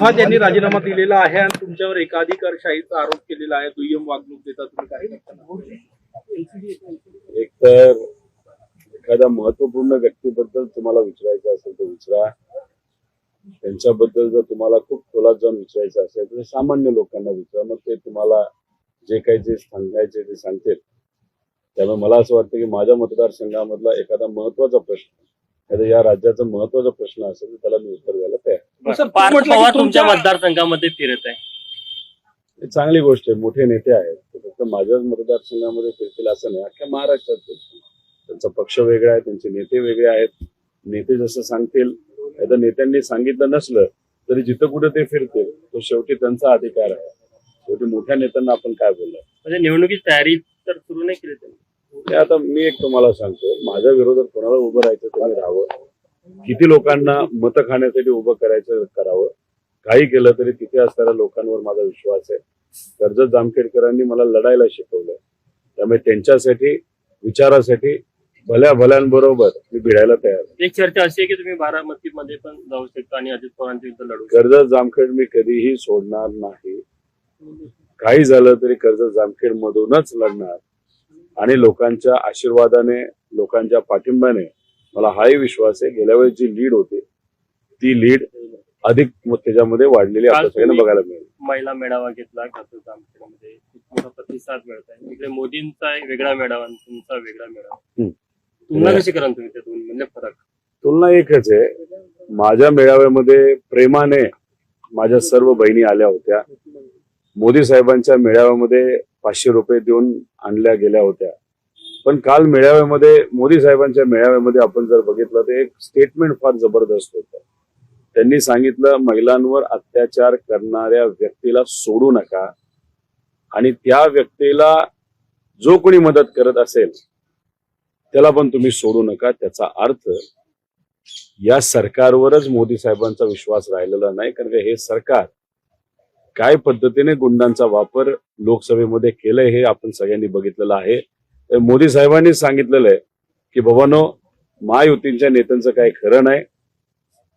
हा त्यांनी राजीनामा दिलेला आहे आणि तुमच्यावर एकाधिकारशाहीचा आरोप केलेला आहे दुय्यम वागणूक देता तुम्ही काय एक तर एखाद्या महत्त्वपूर्ण व्यक्तीबद्दल तुम्हाला विचारायचं असेल तर विचारा. त्यांच्याबद्दल जर तुम्हाला खूप खोलात जाऊन विचारायचं असेल तर सामान्य लोकांना विचारा. मग ते तुम्हाला जे काही जे सांगायचे ते सांगतील. त्यामुळे मला असं वाटतं की माझ्या मतदारसंघामधला एखादा महत्त्वाचा प्रश्न या राज्याचा महत्त्वाचा प्रश्न असेल तर त्याला मी उत्तर द्यायला तयार पार्थ पवार तुमच्या मतदारसंघामध्ये फिरत आहे. ही चांगली गोष्ट आहे मोठे नेते आहेत. ते फक्त माझ्याच मतदारसंघामध्ये फिरतील असं नाही. अख्ख्या महाराष्ट्रात फिरतील. त्यांचा पक्ष वेगळा आहे त्यांचे नेते वेगळे आहेत. नेते जसं सांगतील आता नेत्यांनी सांगितलं नसलं तरी जिथं कुठे ते फिरतील तो शेवटी त्यांचा अधिकार आहे. शेवटी मोठ्या नेत्यांना आपण काय बोललो म्हणजे निवडणुकीची तयारी तर सुरू नाही केली त्यांनी. हे आता मी एक तुम्हाला सांगतो माझ्या विरोधात कोणाला उभं राहायचं तुम्ही राहावं. किती लोकांना मतं खाण्यासाठी उभं करायचं करावं काही केलं तरी तिथे असणाऱ्या लोकांवर माझा विश्वास आहे. कर्जत जामखेडकरांनी मला लढायला शिकवलं त्यामुळे त्यांच्यासाठी विचारासाठी भल्या भल्यांबरोबर मी भिडायला तयार आहे. एक चर्चा अशी आहे की तुम्ही बारामतीमध्ये पण जाऊ शकता आणि अजित पवारांच्या विरुद्ध लढू. कर्जत जामखेड मी कधीही सोडणार नाही. काही झालं तरी कर्जत जामखेड मधूनच लढणार. आणि लोकांच्या आशीर्वादाने लोकांच्या पाठिंब्याने मला हाही विश्वास आहे गेल्या वेळेस जी लीड होती ती लीड अधिक त्याच्यामध्ये वाढलेली बघायला मिळेल. महिला मेळावा घेतला खूप मोठा प्रतिसाद मिळत आहे इकडे मोदींचा एक वेगळा मेळावा आणि तुमचा वेगळा मेळावा. तुलना कशी करा तुम्ही त्या दोन म्हणजे फरक? तुलना एकच आहे माझ्या मेळाव्यामध्ये प्रेमाने माझ्या सर्व बहिणी आल्या होत्या. मोदी साहेबांच्या मेळाव्यामध्ये पाचशे रुपये देऊन आणल्या गेल्या होत्या. पण काल मेळाव्यामध्ये मोदी साहेबांच्या मेळाव्यामध्ये आपण जर बघितलं तर एक स्टेटमेंट फार जबरदस्त होतं. त्यांनी सांगितलं महिलांवर अत्याचार करणाऱ्या व्यक्तीला सोडू नका आणि त्या व्यक्तीला जो कोणी मदत करत असेल त्याला पण तुम्ही सोडू नका. त्याचा अर्थ या सरकारवरच मोदी साहेबांचा विश्वास राहिलेला नाही कारण हे सरकार काय पद्धतीने गुंडांचा वापर लोकसभेमध्ये केलाय हे आपण सगळ्यांनी बघितलेलं आहे. तर मोदी साहेबांनी सांगितलेलं आहे की बाबानो महायुतींच्या नेत्यांचं काही खरं नाही.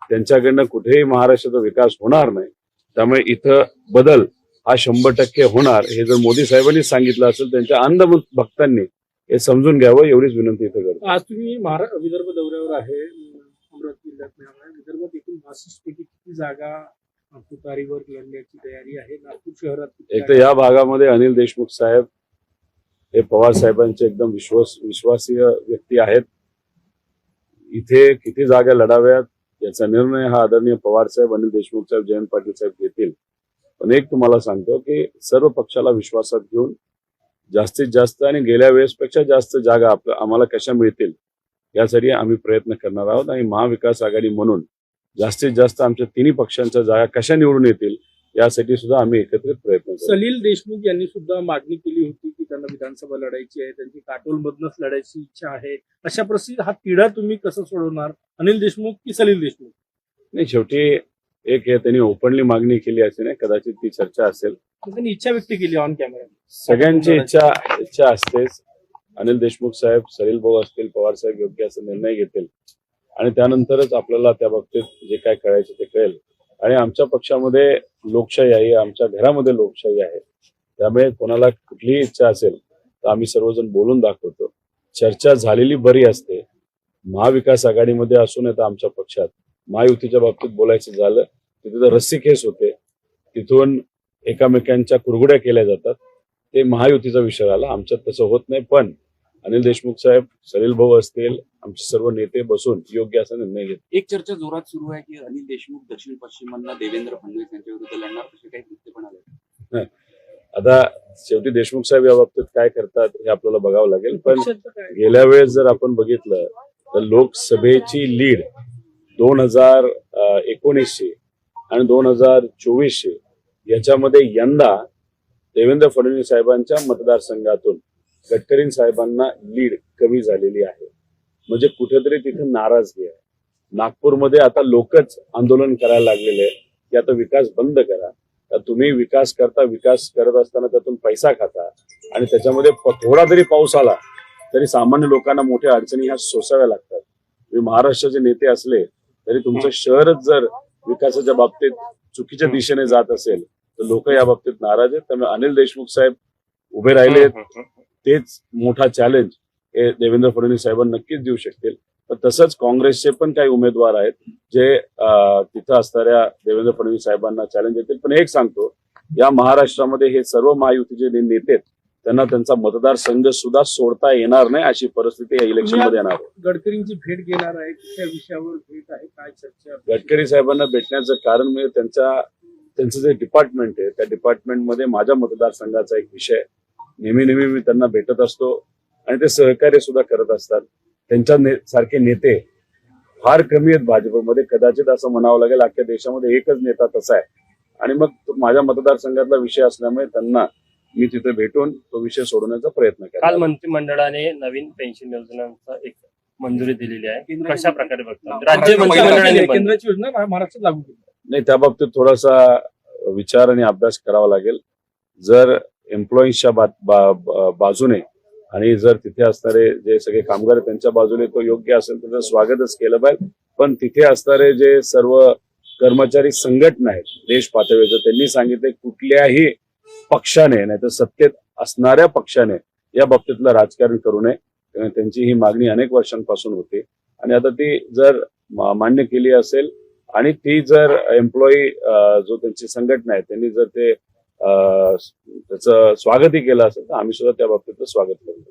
त्यांच्याकडनं कुठेही महाराष्ट्राचा विकास होणार नाही. त्यामुळे इथं बदल हा शंभर टक्के होणार. हे जर मोदी साहेबांनी सांगितलं असेल त्यांच्या अंध भक्तांनी हे समजून घ्यावं एवढीच विनंती इथं करतो. आज तुम्ही विदर्भ दौऱ्यावर आहे अमरावती जिल्ह्यात मिळाला विदर्भात एकूण बासष्ट पैकी किती जागा तुतारीवर लढण्याची तयारी आहे. नागपूर शहरात एक तर या भागामध्ये अनिल देशमुख साहेब हे पवार साहेबांचे एकदम विश्वास विश्वासीय व्यक्ती आहेत. इथे किती जागा लढाव्यात याचा निर्णय हा आदरणीय पवार साहेब अनिल देशमुख साहेब जयंत पाटील साहेब घेतील. पण एक तुम्हाला सांगतो की सर्व पक्षाला विश्वासात घेऊन जास्तीत जास्त आणि गेल्या वेळेसपेक्षा जास्त जागा आपल्या आम्हाला कशा मिळतील यासाठी आम्ही प्रयत्न करणार आहोत. आणि महाविकास आघाडी म्हणून जास्तीत जास्त आमच्या तिन्ही पक्षांच्या जागा कशा निवडून येतील यासाठी सुद्धा आम्ही एकत्रित प्रयत्न सलील देशमुख यांनी सुद्धा मागणी केली होती की त्यांना विधानसभा लढायची आहे त्यांची काटोलमधनच लढायची इच्छा आहे. अशा परिस्थितीत हा तिढा तुम्ही कसं सोडवणार? अनिल देशमुख की सलील देशमुख? नाही शेवटी एक हे त्यांनी ओपनली मागणी केली असेल नाही कदाचित ती चर्चा असेल. त्यांनी इच्छा व्यक्त केली ऑन कॅमेरा सगळ्यांची इच्छा इच्छा असतेच. अनिल देशमुख साहेब सलील भाऊ असतील पवार साहेब योग्य असा निर्णय घेतील. आणि त्यानंतरच आपल्याला त्या बाबतीत जे काय कळायचं ते कळेल. आणि आमच्या पक्षामध्ये लोकशाही आहे आमच्या घरामध्ये लोकशाही आहे. त्यामुळे कोणाला कुठलीही इच्छा असेल तर आम्ही सर्वजण बोलून दाखवतो. चर्चा झालेली बरी असते. महाविकास आघाडीमध्ये असून येतं आमच्या पक्षात महायुतीच्या बाबतीत बोलायचं झालं तिथे तर रस्सी केस होते. तिथून एकामेकांच्या कुरगुड्या केल्या जातात. ते महायुतीचा विषय आला आमच्यात तसं होत नाही. पण अनिल देशमुख साहेब सलील भाऊ असतील आमचे सर्व नेते बसून योग्य असा निर्णय घेतील एक चर्चा जोरात सुरू आहे की अनिल देशमुख दक्षिण पश्चिमांना देवेंद्र फडणवीस यांच्या विरुद्ध लढणार तसे काही वृत्त पण आले आता शेवटी देशमुख साहेब या बाबतीत काय करतात हे आपल्याला बघावं लागेल पण गेल्या वेळेस जर आपण बघितलं तर लोकसभेची लीड दोन हजार एकोणीसशे आणि दोन हजार चोवीसशे याच्यामध्ये यंदा देवेंद्र फडणवीस साहेबांच्या मतदारसंघातून गडकरी साहेबांना लीड कमी झालेली आहे. म्हणजे कुठेतरी तिथे नाराजगी आहे. नागपूरमध्ये आता लोकच आंदोलन करायला लागलेले आहे की आता विकास बंद करा. तर तुम्ही विकास करता विकास करत असताना त्यातून पैसा खाता. आणि त्याच्यामध्ये थोडा जरी पाऊस आला तरी सामान्य लोकांना मोठ्या अडचणी ह्या सोसाव्या लागतात. तुम्ही महाराष्ट्राचे नेते असले तरी तुमचं शहरच जर विकासाच्या बाबतीत चुकीच्या दिशेने जात असेल तर लोक या बाबतीत नाराज आहेत. त्यामुळे अनिल देशमुख साहेब उभे राहिले तेच मोठा चॅलेंज हे देवेंद्र फडणवीस साहेबांना नक्कीच देऊ शकतील पण तसंच काँग्रेसचे पण काही उमेदवार आहेत जे तिथं असणाऱ्या देवेंद्र फडणवीस साहेबांना चॅलेंज देतील पण एक सांगतो या महाराष्ट्रामध्ये हे सर्व महायुतीचे जे नेते आहेत, त्यांना त्यांचा मतदारसंघ सुद्धा सोडता येणार नाही अशी परिस्थिती या इलेक्शनमध्ये येणार आहे. गडकरींची भेट घेणार आहे कुठल्या विषयावर भेट आहे काय चर्चा गडकरी साहेबांना भेटण्याचं कारण म्हणजे त्यांच्या त्यांचं जे डिपार्टमेंट आहे त्या डिपार्टमेंटमध्ये माझ्या मतदारसंघाचा एक विषय आहे. नेहमी नेहमी मी त्यांना भेटत असतो आणि ते सहकार्य सुद्धा करत असतात. त्यांच्या ने, सारखे नेते फार कमी आहेत भाजपमध्ये. कदाचित असं म्हणावं लागेल अख्ख्या देशामध्ये एकच नेता तसा आहे. आणि मग माझ्या मतदारसंघातला विषय असल्यामुळे त्यांना मी तिथे भेटून तो विषय सोडवण्याचा प्रयत्न काल. केला मंत्रिमंडळाने नवीन पेन्शन योजनांचा एक मंजुरी दिलेली आहे. कशा प्रकारे बघतात राज्य मंत्रिमंडळाने केंद्राची योजना महा- महाराष्ट्रात लागू केली नाही त्या बाबतीत थोडासा विचार आणि अभ्यास करावा लागेल. जर एम्प्लॉईजच्या बा, बा, बा- बाजूने आणि जर तिथे असणारे जे सगळे कामगार आहेत त्यांच्या बाजूने तो योग्य असेल तर त्याचं स्वागतच केलं पाहिजे. पण तिथे असणारे जे सर्व कर्मचारी संघटना आहेत देश पातळीवर त्यांनी सांगितले कुठल्याही पक्षाने नाही तर सत्तेत असणाऱ्या पक्षाने या बाबतीतलं राजकारण करू नये. त्यांची ही मागणी अनेक वर्षांपासून होती. आणि आता ती जर मान्य केली असेल आणि ती जर एम्प्लॉई जो त्यांची संघटना आहे त्यांनी जर ते त्याचं स्वागतही केलं असेल तर आम्ही सुद्धा त्या बाबतीत स्वागत करतो.